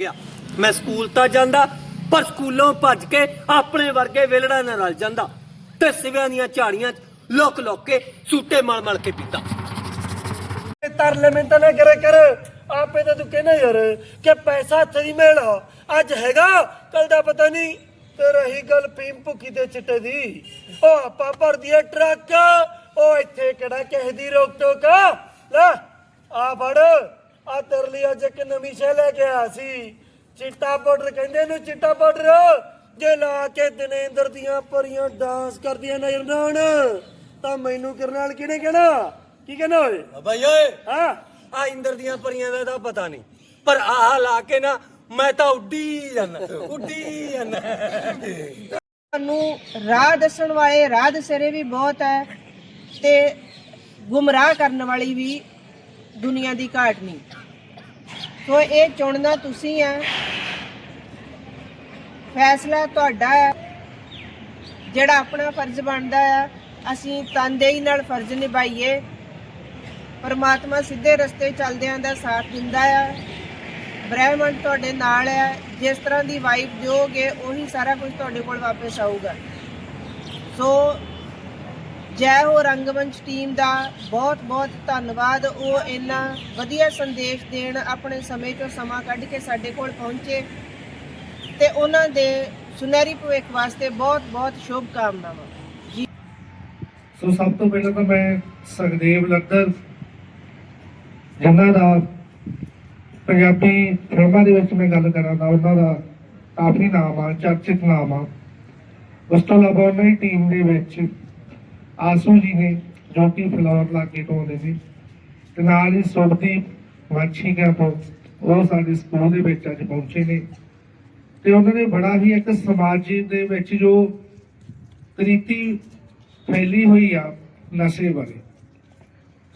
ਗਿਆ ਮੈਂ ਸਕੂਲ ਤਾਂ ਜਾਂਦਾ, ਪਰ ਸਕੂਲੋਂ ਭੱਜ ਕੇ ਆਪਣੇ ਵਰਗੇ ਵੇਲੜਾ ਨਾਲ ਰਲ ਜਾਂਦਾ ਤੇ ਸਿਵਿਆਂ ਦੀਆਂ ਝਾੜੀਆਂ 'ਚ ਲੁੱਕ ਲੁੱਕ ਕੇ ਸੂਟੇ ਮਲ ਮਲ ਕੇ ਪੀਤਾ। ਤਰਲੇ ਮੈਂ ਨਾ ਕਰੇ ਕਰ, ਆਪੇ ਤਾਂ ਤੂੰ ਕਹਿਣਾ ਯਾਰ ਕਿ ਪੈਸਾ ਹੱਥ ਦੀ ਮੇਲ ਅੱਜ ਹੈਗਾ ਕੱਲ ਦਾ ਪਤਾ ਨਹੀਂ, ਤੇ ਰਹੀ ਗੱਲ ਪੀਮ ਭੁੱਖੀ ਤੇ ਚਿੱਟੇ ਦੀ। ਉਹ ਆਪਾਂ ਭਰਦੀ ਆ ਟਰੱਕ, ਉਹ ਇੱਥੇ ਕਿਹੜਾ ਕਿਸੇ ਦੀ ਰੋਕ ਟੋਕ ਆ? ਲੈ, ਆ ਫੜ। ਆ ਤੇਰੇ ਲਈ ਅੱਜ ਇੱਕ ਨਵੀਂ ਸ਼ੈ ਲੈ ਕੇ ਆਇਆ ਸੀ। ਚਿੱਟਾ ਪਾਊਡਰ ਕਹਿੰਦੇ ਇਹਨੂੰ ਚਿੱਟਾ ਪਾਊਡਰ। ਜੇ ਲਾ ਕੇ ਦਿਨੇਂਦਰ ਦੀਆਂ ਪਰੀਆਂ ਡਾਂਸ ਕਰਦੀਆਂ ਨਜ਼ਰ ਨਾ ਆਉਣ ਤਾਂ ਮੈਨੂੰ ਕਿਰਨਾਲ ਕਿਹਨੇ ਕਹਿਣਾ? ਕੀ ਕਹਿਣਾ ਓਏ? ਬਾਈ ਓਏ। ਹਾਂ। ਆ ਇੰਦਰ ਦੀਆਂ ਪਰੀਆਂ ਦਾ ਤਾਂ ਪਤਾ ਨਹੀਂ। ਪਰ ਆਹ ਲਾ ਕੇ ਨਾ ਮੈਂ ਤਾਂ ਉੱਡੀ ਜਾਂਦਾ ਉੱਡੀ ਜਾਂਦਾ ਸਾਨੂੰ ਰਾਹ ਦੱਸਣ ਵਾਲੇ ਰਾਹ ਦਸਰੇ ਵੀ ਬਹੁਤ ਹੈ ਤੇ ਗੁੰਮਰਾਹ ਕਰਨ ਵਾਲੀ ਵੀ ਦੁਨੀਆ ਦੀ ਘਾਟ ਨਹੀਂ। ਸੋ ਇਹ ਚੁਣਨਾ ਤੁਸੀਂ ਹੈ ਫੈਸਲਾ ਤੁਹਾਡਾ ਹੈ ਜਿਹੜਾ ਆਪਣਾ ਫਰਜ਼ ਬਣਦਾ ਹੈ ਅਸੀਂ ਤਨਦੇਹੀ ਨਾਲ ਫਰਜ਼ ਨਿਭਾਈਏ। ਪਰਮਾਤਮਾ ਸਿੱਧੇ ਰਸਤੇ ਚੱਲਦਿਆਂ ਦਾ ਸਾਥ ਦਿੰਦਾ ਹੈ ਬ੍ਰਹਿਮੰਡ ਤੁਹਾਡੇ ਨਾਲ ਹੈ ਜਿਸ ਤਰ੍ਹਾਂ ਦੀ ਵਾਈਬ ਦਿਓਗੇ ਉਹੀ ਸਾਰਾ ਕੁਝ ਤੁਹਾਡੇ ਕੋਲ ਵਾਪਸ ਆਊਗਾ। ਸੋ ਜੈ ਹੋ ਰੰਗਮੰਚ ਟੀਮ ਦਾ ਬਹੁਤ ਬਹੁਤ ਧੰਨਵਾਦ। ਉਹ ਇੰਨਾ ਵਧੀਆ ਸੰਦੇਸ਼ ਦੇਣ ਆਪਣੇ ਸਮੇਂ ਤੋਂ ਸਮਾਂ ਕੱਢ ਕੇ ਸਾਡੇ ਕੋਲ ਪਹੁੰਚੇ ਤੇ ਉਹਨਾਂ ਦੇ ਸੁਨਹਿਰੀ ਭਵਿੱਖ ਵਾਸਤੇ ਬਹੁਤ ਬਹੁਤ ਸ਼ੁਭ ਕਾਮਨਾਵਾਂ ਜੀ। ਸੋ ਸਭ ਤੋਂ ਪਹਿਲਾਂ ਤਾਂ ਮੈਂ ਸੁਖਦੇਵ ਲੱਦਰ ਜਿਨ੍ਹਾਂ ਦਾ ਪੰਜਾਬੀ ਫਿਲਮਾਂ ਦੇ ਵਿੱਚ ਮੈਂ ਗੱਲ ਕਰਾਂ ਤਾਂ ਉਹਨਾਂ ਦਾ ਕਾਫੀ ਨਾਮ ਆ, ਚਰਚਿਤ ਨਾਮ ਆ। ਉਸ ਤੋਂ ਇਲਾਵਾ ਉਹਨਾਂ ਦੀ ਟੀਮ ਦੇ ਵਿੱਚ ਆਸੂ ਜੀ ਨੇ ਜੋ ਕਿ ਫਲੋਰ ਲਾਗੇ ਤੋਂ ਆਉਂਦੇ ਨੇ ਤੇ ਨਾਲ ਹੀ ਸੁਖਦੀਪ ਵਾਂਛੀਗਾ ਤੋਂ ਉਹ ਸਾਡੇ ਸਕੂਲ ਦੇ ਵਿੱਚ ਅੱਜ ਪਹੁੰਚੇ ਨੇ। ਤੇ ਉਹਨਾਂ ਨੇ ਬੜਾ ਹੀ ਇੱਕ ਸਮਾਜ ਦੇ ਵਿੱਚ ਜੋ ਕ੍ਰਿਤੀ ਫੈਲੀ ਹੋਈ ਆ ਨਸ਼ੇ ਬਾਰੇ।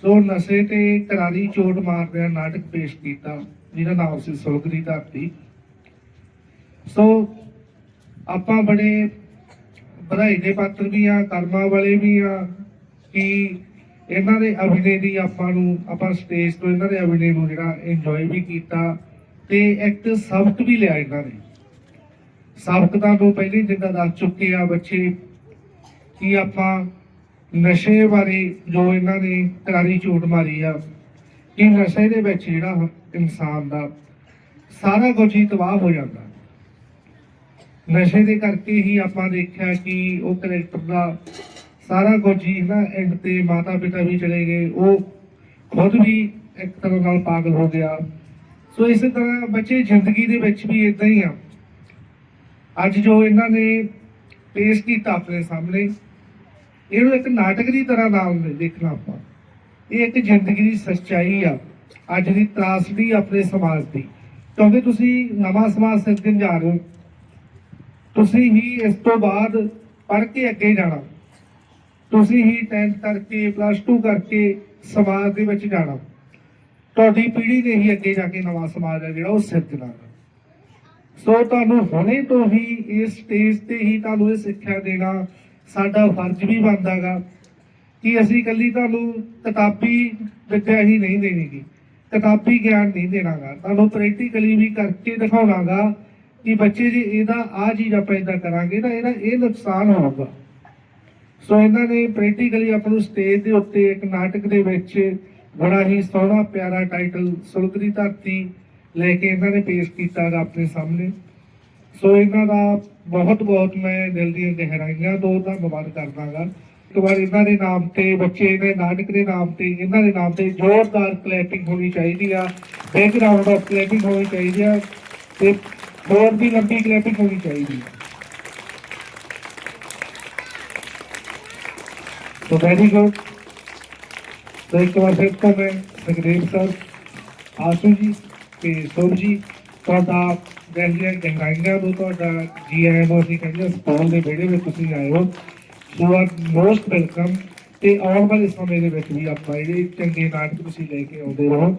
ਸੋ ਨਸ਼ੇ ਤੇ ਕਰਾਰੀ ਚੋਟ ਮਾਰਦਿਆਂ ਨਾਟਕ ਪੇਸ਼ ਕੀਤਾ, ਜਿਹਦਾ ਨਾਮ ਸੀ ਸੁਲਗਰੀ ਧਰਤੀ। ਸੋ ਆਪਾਂ ਬੜੇ ਵਧਾਈ ਦੇ ਪਾਤਰ ਵੀ ਆ, ਕਰਮਾਂ ਵਾਲੇ ਵੀ ਆ, ਕਿ ਇਹਨਾਂ ਦੇ ਅਭਿਨੇ ਦੀ ਆਪਾਂ ਨੂੰ, ਆਪਾਂ ਸਟੇਜ ਤੋਂ ਇਹਨਾਂ ਦੇ ਅਭਿਨੇ ਨੂੰ ਜਿਹੜਾ ਇੰਜੋਏ ਵੀ ਕੀਤਾ ਤੇ ਇੱਕ ਸਬਕ ਵੀ ਲਿਆ ਇਹਨਾਂ ਨੇ। ਸਬਕ ਤਾਂ ਤੋਂ ਪਹਿਲੇ ਜਿੱਦਾਂ ਦੱਸ ਚੁੱਕੇ ਆ ਬੱਚੇ, ਕਿ ਆਪਾਂ ਨਸ਼ੇ ਬਾਰੇ ਜੋ ਇਹਨਾਂ ਨੇ ਕਰਾਰੀ ਝੂਠ ਮਾਰੀ ਆ, ਕਿ ਨਸ਼ੇ ਦੇ ਵਿੱਚ ਜਿਹੜਾ ਇਨਸਾਨ ਦਾ ਸਾਰਾ ਕੁਝ ਹੀ ਤਬਾਹ ਹੋ ਜਾਂਦਾ। ਨਸ਼ੇ ਦੇ ਕਰਕੇ ਹੀ ਆਪਾਂ ਦੇਖਿਆ ਕਿ ਉਹ ਕਰੈਕਟਰ ਦਾ ਸਾਰਾ ਕੁਝ ਹੀ ਨਾ ਐਂਡ ਤੇ ਮਾਤਾ ਪਿਤਾ ਵੀ ਚਲੇ ਗਏ। ਉਹ ਖੁਦ ਵੀ ਇੱਕ ਤਰ੍ਹਾਂ ਨਾਲ ਪਾਗਲ ਹੋ ਗਿਆ। ਸੋ ਇਸੇ ਤਰ੍ਹਾਂ ਬੱਚੇ ਜ਼ਿੰਦਗੀ ਦੇ ਵਿੱਚ ਵੀ ਇਦਾਂ ਹੀ ਆ। ਅੱਜ ਜੋ ਇਹਨਾਂ ਨੇ ਪੇਸ਼ ਕੀਤਾ ਆਪਣੇ ਸਾਹਮਣੇ, ਇਹਨੂੰ ਇੱਕ ਨਾਟਕ ਦੀ ਤਰ੍ਹਾਂ ਨਾਲ ਦੇਖਣਾ ਆਪਾਂ। ਇਹ ਇੱਕ ਜ਼ਿੰਦਗੀ ਦੀ ਸੱਚਾਈ ਆ। ਅੱਜ ਦੀ ਤਰਾਸਦੀ ਆਪਣੇ ਸਮਾਜ ਦੀ। ਕਿਉਂਕਿ ਤੁਸੀਂ ਨਵਾਂ ਸਮਾਜ ਸਿਰਜਣ ਜਾ ਰਹੇ ਹੋ। ਤੁਸੀਂ ਹੀ ਇਸ ਤੋਂ ਬਾਅਦ ਪੜ੍ਹ ਕੇ ਅੱਗੇ ਜਾਣਾ। ਤੁਸੀਂ ਹੀ 10th ਕਰਕੇ ਪਲੱਸ 2 ਕਰਕੇ ਸਮਾਜ ਦੇ ਵਿੱਚ ਜਾਣਾ। ਤੁਹਾਡੀ ਪੀੜ੍ਹੀ ਨੇ ਹੀ ਅੱਗੇ ਜਾ ਕੇ ਨਵਾਂ ਸਮਾਜ ਹੈ ਜਿਹੜਾ, ਉਹ ਸਿਰਜਣਾ ਸੋ ਤੁਹਾਨੂੰ ਹੁਣੇ ਤੋਂ ਹੀ ਇਸ ਸਟੇਜ ਤੇ ਹੀ ਤੁਹਾਨੂੰ ਇਹ ਸਿੱਖਿਆ ਦੇਣਾ, ਸਾਡਾ ਫਰਜ਼ ਵੀ ਬਣਦਾਗਾ ਕਿ ਅਸੀਂ ਕੱਲੀ ਤੁਹਾਨੂੰ ਕਿਤਾਬੀ ਵਿੱਦਿਆ ਹੀ ਨਹੀਂ ਦੇਣੀਗੀ। ਕਿਤਾਬੀ ਗਿਆਨ ਨਹੀਂ ਦੇਣਾਗਾ। ਤੁਹਾਨੂੰ ਪ੍ਰੈਕਟੀਕਲੀ ਵੀ ਕਰਕੇ ਦਿਖਾਉਣਾਗਾ ਕਿ ਬੱਚੇ ਜੀ ਇਹਦਾ ਆ ਚੀਜ਼ ਆਪਾਂ ਇਦਾਂ ਕਰਾਂਗੇ ਤਾਂ ਇਹਦਾ ਇਹ ਨੁਕਸਾਨ ਹੋਊਗਾ। ਸੋ ਇਹਨਾਂ ਨੇ ਪ੍ਰੈਕਟੀਕਲੀ ਆਪਾਂ ਨੂੰ ਸਟੇਜ ਦੇ ਉੱਤੇ ਇੱਕ ਨਾਟਕ ਦੇ ਵਿੱਚ ਬੜਾ ਹੀ ਸੋਹਣਾ ਪਿਆਰਾ ਟਾਈਟਲ ਸੁਲਗਰੀ ਧਰਤੀ ਲੈ ਕੇ ਇਹਨਾਂ ਨੇ ਪੇਸ਼ ਕੀਤਾ ਆਪਣੇ ਸਾਹਮਣੇ। ਸੋ ਇਹਨਾਂ ਦਾ ਬਹੁਤ ਬਹੁਤ ਮੈਂ ਦਿਲ ਦੀਆਂ ਗਹਿਰਾਈਆਂ ਤੋਂ ਧੰਨਵਾਦ ਕਰਦਾਗਾ ਇੱਕ ਵਾਰ ਇਹਨਾਂ ਦੇ ਨਾਮ ਤੇ ਬੱਚੇ ਦੇ ਨਾਟਕ ਦੇ ਨਾਮ ਤੇ, ਇਹਨਾਂ ਦੇ ਨਾਮ ਤੇ ਜ਼ੋਰਦਾਰ ਕਲੈਪਿੰਗ ਹੋਣੀ ਚਾਹੀਦੀ ਆ ਬੈਕਗ੍ਰਾਉਂਡ ਆਫ ਕਲੈਪਿੰਗ ਹੋਣੀ ਚਾਹੀਦੀ ਆ। ਤੇ ਹੋਰ ਵੀ ਲੰਬੀ ਕਲੈਪਿੰਗ ਹੋਣੀ ਚਾਹੀਦੀ ਆ तो वेरी गुड तो एक बार फिर तो मैं सुखदेव सर ਆਸੂ ਜੀ ਤੇ ਸੋਮ ਜੀ ਤੁਹਾਡਾ ਜਿਹੜੀਆਂ ਗਹਿਰਾਈਆਂ ਨੂੰ ਤੁਹਾਡਾ ਜੀ ਆਇਆਂ ਨੂੰ ਅਸੀਂ ਕਹਿੰਦੇ ਹਾਂ ਸਕੂਲ ਦੇ ਵਿਹੜੇ ਵਿੱਚ ਤੁਸੀਂ ਆਏ ਹੋ ਸੋ ਆਰ ਮੋਸਟ ਵੈਲਕਮ ਤੇ ਆਉਣ ਵਾਲੇ ਸਮੇਂ ਦੇ ਵਿੱਚ ਵੀ ਆਪਾਂ ਇਹਦੇ ਚੰਗੇ ਨਾਟਕ ਤੁਸੀਂ ਲੈ ਕੇ ਆਉਂਦੇ ਰਹੋ